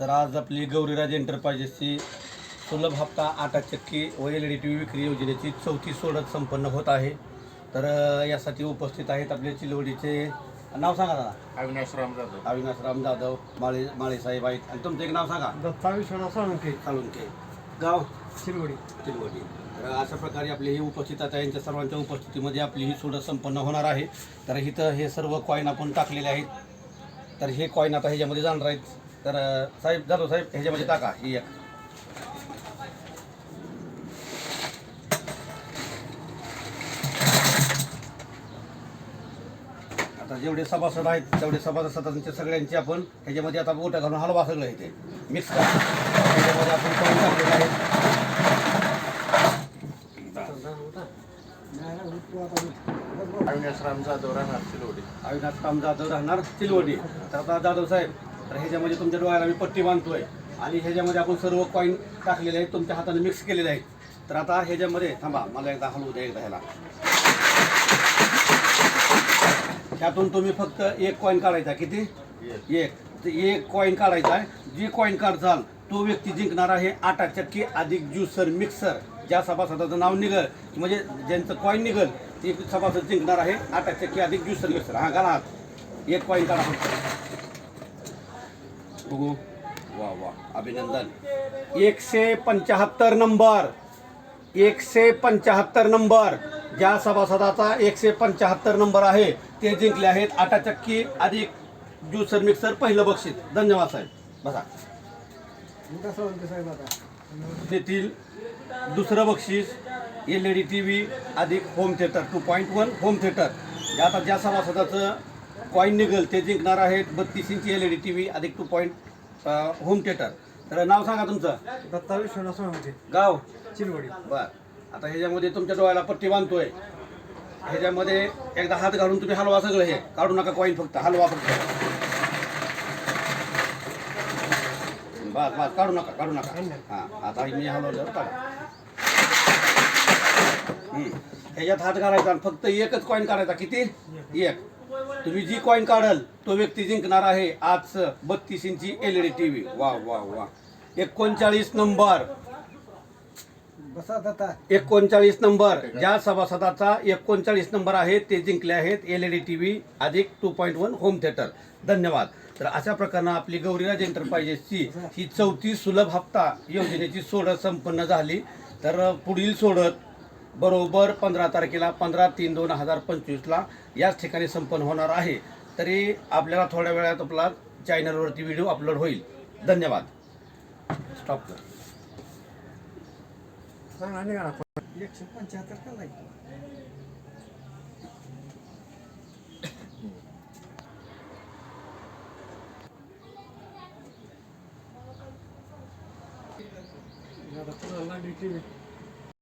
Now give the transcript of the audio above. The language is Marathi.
तर आज आपली गौरीराज एंटरप्राइजेसची सुलभ हप्ता आटा चक्की व L E D T V विक्री योजनेची चौथी सोडत संपन्न होत आहे. तर यासाठी उपस्थित आहेत आपले चिलवडीचे नाव सांगा दादा. अविनाश राम जाधव. अविनाश राम जाधव माळे माळेसाहेब आहेत. आणि तुमचं एक नाव सांगा. दत्ता विश्वनाथ साळुंके साळुंके गाव? शिरवडी चिलवडी तर अशा प्रकारे आपले हे उपस्थित आता यांच्या सर्वांच्या उपस्थितीमध्ये आपली ही सोडत संपन्न होणार आहे. तर इथं हे सर्व कॉईन आपण टाकलेले आहेत. तर हे कॉईन आता ह्याच्यामध्ये जाणार आहेत. तर साहेब जाधव साहेब ह्याच्यामध्ये टाका ही एक. आता जेवढे सभासद आहेत तेवढे सभासदांचे सगळ्यांचे आपण ह्याच्यामध्ये आता बोटं घालून हलवा सगळं इथे मिक्स करा. ह्याच्यामध्ये आपण कॉईन टाकलेले आहेत अविनाश राम जाधव राहणार चिलोडी. अविनाश काम जाधव राहणार चिलवडी तर आता जाधव साहेब तर ह्याच्यामध्ये तुमच्या डोळ्याला मी पट्टी बांधतोय. आणि ह्याच्यामध्ये आपण सर्व कॉईन टाकलेले आहेत तुमच्या हाताने मिक्स केलेले आहेत. तर आता ह्याच्यामध्ये थांबा मला एकदा हलवू द्या एकदा ह्याला. ह्यातून तुम्ही फक्त एक कॉईन काढायचा किती? एक. तर एक कॉईन काढायचा आहे. जी कॉईन काढचाल तो व्यक्ती जिंकणार आहे आटा चक्की अधिक ज्युसर मिक्सर ज्या सभासदाचं नाव निघल म्हणजे ज्यांचं कॉईन निघल ते सभासद जिंकणार आहे आटा चक्की अधिक ज्युसर मिक्सर हा घाला एक कॉईन काढा फक्त. बघू. वा वा. अभिनंदन. एकशे पंच्याहत्तर नंबर. एकशे पंच्याहत्तर नंबर. ज्या सभासदाचा एकशे पंच्याहत्तर नंबर आहे ते जिंकले आहेत. आटा चक्की अधिक ज्युसर मिक्सर पहिलं बक्षीस. धन्यवाद साहेब. बसा. तेथील दुसरं बक्षीस L E D T V अधिक home theatre two point one home theatre. जे आता ज्या सभासदाचं कॉईन निघल ते जिंकणार आहेत बत्तीस इंची L E D T V अधिक टू पॉईंट होम थिएटर तर नाव सांगा तुमचं. दत्ता विश्वनाथ साळुंके गाव? चिरवडी बर. आता ह्याच्यामध्ये तुमच्या डोळ्याला पट्टी बांधतोय. ह्याच्यामध्ये एकदा हात घालून तुम्ही हलवा सगळं हे काढू नका कॉईन फक्त हलवा फक्त. बस बस काढू नका काढू नका. हा आता मी हलवल्यावर काढा. ह्याच्यात हात घालायचा फक्त एकच कॉईन काढायचा किती? एक. तुम्ही जी कॉईन काढल तो व्यक्ती जिंकणार आहे आज बत्तीस इंची L E D T V वा वा वा. एकोणचाळीस नंबर. एकोणचाळीस नंबर. ज्या सभासदाचा एकोणचाळीस नंबर आहे ते जिंकले आहेत L E D T V अधिक two point one home theatre धन्यवाद. तर अशा प्रकारे आपली गौरीराज एंटरप्राइजेसची ही चौथी सुलभ हप्ता योजनेची सोडत संपन्न झाली. तर पुढील सोडत बरोबर पंधरा तारखेला पंधरा तीन दोन हजार पंचवीसला याच ठिकाणी संपन्न होणार आहे. तरी आपल्याला थोड्या वेळात आपला चॅनलवरती व्हिडिओ अपलोड होईल. धन्यवाद. स्टॉप कर. एकशे पंच्याहत्तर का व्ही